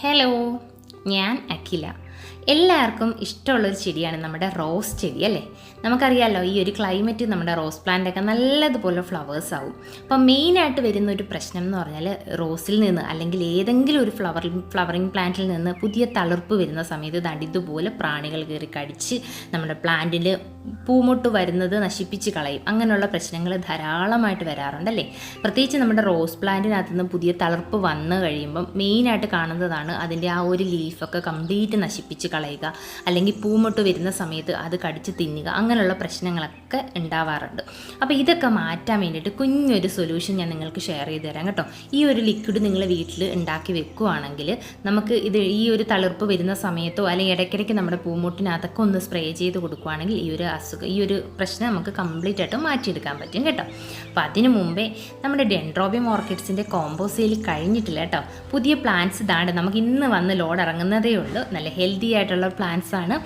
Hello ഞാൻ അഖില. എല്ലാവർക്കും ഇഷ്ടമുള്ളൊരു ചെടിയാണ് നമ്മുടെ റോസ് ചെടി അല്ലേ? നമുക്കറിയാമല്ലോ ഈ ഒരു ക്ലൈമറ്റ് നമ്മുടെ റോസ് പ്ലാന്റ് ഒക്കെ നല്ലതുപോലെ ഫ്ലവേഴ്സ് ആവും. അപ്പം മെയിനായിട്ട് വരുന്ന ഒരു പ്രശ്നം എന്ന് പറഞ്ഞാൽ റോസിൽ നിന്ന് അല്ലെങ്കിൽ ഏതെങ്കിലും ഒരു ഫ്ലവർ ഫ്ലവറിങ് പ്ലാന്റിൽ നിന്ന് പുതിയ തളിർപ്പ് വരുന്ന സമയത്ത് ദാണ്ട് ഇതുപോലെ പ്രാണികൾ കയറി കടിച്ച് നമ്മുടെ പ്ലാന്റിൽ പൂമൊട്ട് വരുന്നത് നശിപ്പിച്ച് കളയും. അങ്ങനെയുള്ള പ്രശ്നങ്ങൾ ധാരാളമായിട്ട് വരാറുണ്ടല്ലേ പ്രത്യേകിച്ച് നമ്മുടെ റോസ് പ്ലാന്റിനകത്ത് നിന്ന് പുതിയ തളിർപ്പ് വന്നു കഴിയുമ്പം മെയിനായിട്ട് കാണുന്നതാണ് അതിന്റെ ആ ഒരു ലീഫൊക്കെ കംപ്ലീറ്റ് നശിപ്പിച്ച് കളയുക. അല്ലെങ്കിൽ പൂമൊട്ട് വരുന്ന സമയത്ത് അത് കടിച്ച് തിന്നുക. അങ്ങനെയുള്ള പ്രശ്നങ്ങളൊക്കെ ഉണ്ടാവാറുണ്ട്. അപ്പോൾ ഇതൊക്കെ മാറ്റാൻ വേണ്ടിയിട്ട് കുഞ്ഞൊരു സൊല്യൂഷൻ ഞാൻ നിങ്ങൾക്ക് ഷെയർ ചെയ്ത് തരാം കേട്ടോ. ഈ ഒരു ലിക്വിഡ് നിങ്ങൾ വീട്ടിൽ ഉണ്ടാക്കി വെക്കുകയാണെങ്കിൽ നമുക്ക് ഇത് ഈ ഒരു തളിർപ്പ് വരുന്ന സമയത്തോ അല്ലെങ്കിൽ ഇടയ്ക്കിടയ്ക്ക് നമ്മുടെ പൂമൊട്ടിനകത്തൊക്കെ ഒന്ന് സ്പ്രേ ചെയ്ത് കൊടുക്കുകയാണെങ്കിൽ ഈ ഒരു അസുഖം ഈ ഒരു പ്രശ്നം നമുക്ക് കംപ്ലീറ്റ് ആയിട്ട് മാറ്റിയെടുക്കാൻ പറ്റും കേട്ടോ. അപ്പോൾ അതിനു മുമ്പേ നമ്മുടെ ഡെൻഡ്രോബിയം ഓർക്കിഡ്സിന്റെ കോമ്പോ സെയിൽ കഴിഞ്ഞിട്ടില്ല കേട്ടോ. പുതിയ പ്ലാന്റ്സ് ഇതാണ്ട് നമുക്ക് ഇന്ന് വന്ന് ലോഡ് ഇറങ്ങുന്നതേ ഉള്ളൂ. നല്ല ഹെൽത്തി ആയിട്ടുള്ള പ്ലാന്റ്സ് ആണ്.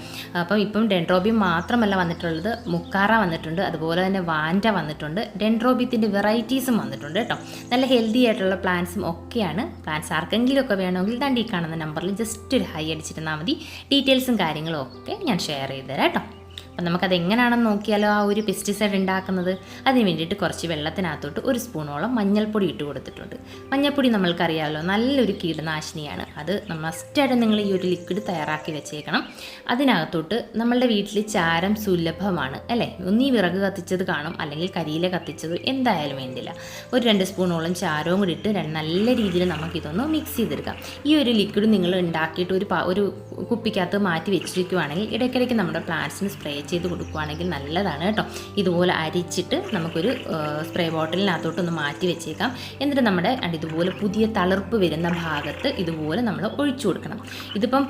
അപ്പം ഇപ്പം ഡെൻഡ്രോബി മാത്രമല്ല വന്നിട്ടുള്ളത് മുക്കാറ വന്നിട്ടുണ്ട് അതുപോലെ തന്നെ വാൻഡ വന്നിട്ടുണ്ട് ഡെൻഡ്രോബിയത്തിന്റെ വെറൈറ്റീസും വന്നിട്ടുണ്ട് കേട്ടോ. നല്ല ഹെൽത്തി ആയിട്ടുള്ള പ്ലാന്റ്സും ഒക്കെയാണ്. പ്ലാന്റ്സ് ആർക്കെങ്കിലും ഒക്കെ വേണമെങ്കിൽ തണ്ടി കാണുന്ന നമ്പറിൽ ജസ്റ്റ് ഒരു ഹൈ അടിച്ചിരുന്നാൽ മതി. ഡീറ്റെയിൽസും കാര്യങ്ങളും ഒക്കെ ഞാൻ ഷെയർ ചെയ്ത് തരാം കേട്ടോ. അപ്പം നമുക്കത് എങ്ങനെയാണെന്ന് നോക്കിയാലോ ആ ഒരു പെസ്റ്റിസൈഡ് ഉണ്ടാക്കുന്നത്? അതിന് വേണ്ടിയിട്ട് കുറച്ച് വെള്ളത്തിനകത്തോട്ട് ഒരു സ്പൂണോളം മഞ്ഞൾപ്പൊടി ഇട്ട് കൊടുത്തിട്ടുണ്ട്. മഞ്ഞൾപ്പൊടി നമ്മൾക്കറിയാമല്ലോ നല്ലൊരു കീടനാശിനിയാണ്. അത് മസ്റ്റായിട്ട് നിങ്ങൾ ഈ ഒരു ലിക്വിഡ് തയ്യാറാക്കി വെച്ചേക്കണം. അതിനകത്തോട്ട് നമ്മളുടെ വീട്ടിൽ ചാരം സുലഭമാണ് അല്ലേ? ഒന്നീ വിറക് കത്തിച്ചത് കാണും അല്ലെങ്കിൽ കരിയില കത്തിച്ചത് എന്തായാലും വേണ്ടില്ല. ഒരു രണ്ട് സ്പൂണോളം ചാരവും കൂടി ഇട്ട് നല്ല രീതിയിൽ നമുക്കിതൊന്ന് മിക്സ് ചെയ്തെടുക്കാം. ഈ ഒരു ലിക്വിഡ് നിങ്ങൾ ഉണ്ടാക്കിയിട്ട് ഒരു ഒരു കുപ്പിക്കകത്ത് മാറ്റി വെച്ചിരിക്കുവാണെങ്കിൽ ഇടയ്ക്കിടയ്ക്ക് നമ്മുടെ പ്ലാന്റ്സിന് സ്പ്രേ ചെയ്ത് കൊടുക്കുവാണെങ്കിൽ നല്ലതാണ് കേട്ടോ. ഇതുപോലെ അരിച്ചിട്ട് നമുക്കൊരു സ്പ്രേ ബോട്ടിലിനകത്തോട്ടൊന്ന് മാറ്റി വെച്ചേക്കാം. എന്നിട്ട് നമ്മുടെ ഇതുപോലെ പുതിയ തളിർപ്പ് വരുന്ന ഭാഗത്ത് ഇതുപോലെ നമ്മൾ ഒഴിച്ചു കൊടുക്കണം. ഇതിപ്പം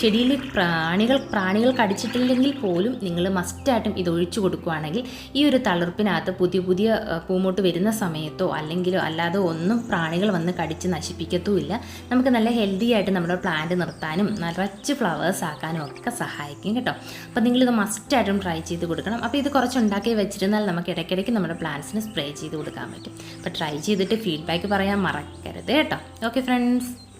ചെടിയിൽ പ്രാണികൾ പ്രാണികൾ കടിച്ചിട്ടില്ലെങ്കിൽ പോലും നിങ്ങൾ മസ്റ്റായിട്ടും ഇത് ഒഴിച്ചു കൊടുക്കുകയാണെങ്കിൽ ഈ ഒരു തളിർപ്പിനകത്ത് പുതിയ പുതിയ പൂമോട്ട് വരുന്ന സമയത്തോ അല്ലെങ്കിലോ അല്ലാതെ ഒന്നും പ്രാണികൾ വന്ന് കടിച്ച് നശിപ്പിക്കത്തുമില്ല. നമുക്ക് നല്ല ഹെൽത്തി ആയിട്ട് നമ്മുടെ പ്ലാന്റ് നിർത്താനും നിറച്ച് ഫ്ലവേഴ്സ് ആക്കാനും ഒക്കെ സഹായിക്കും കേട്ടോ. അപ്പോൾ നിങ്ങളിത് മസ്റ്റായിട്ടും ട്രൈ ചെയ്ത് കൊടുക്കണം. അപ്പോൾ ഇത് കുറച്ച് ഉണ്ടാക്കി വെച്ചിരുന്നാൽ നമുക്ക് ഇടയ്ക്കിടയ്ക്ക് നമ്മുടെ പ്ലാന്റ്സിന് സ്പ്രേ ചെയ്ത് കൊടുക്കാൻ പറ്റും. അപ്പോൾ ട്രൈ ചെയ്തിട്ട് ഫീഡ്ബാക്ക് പറയാൻ മറക്കരുത് കേട്ടോ. Okay friends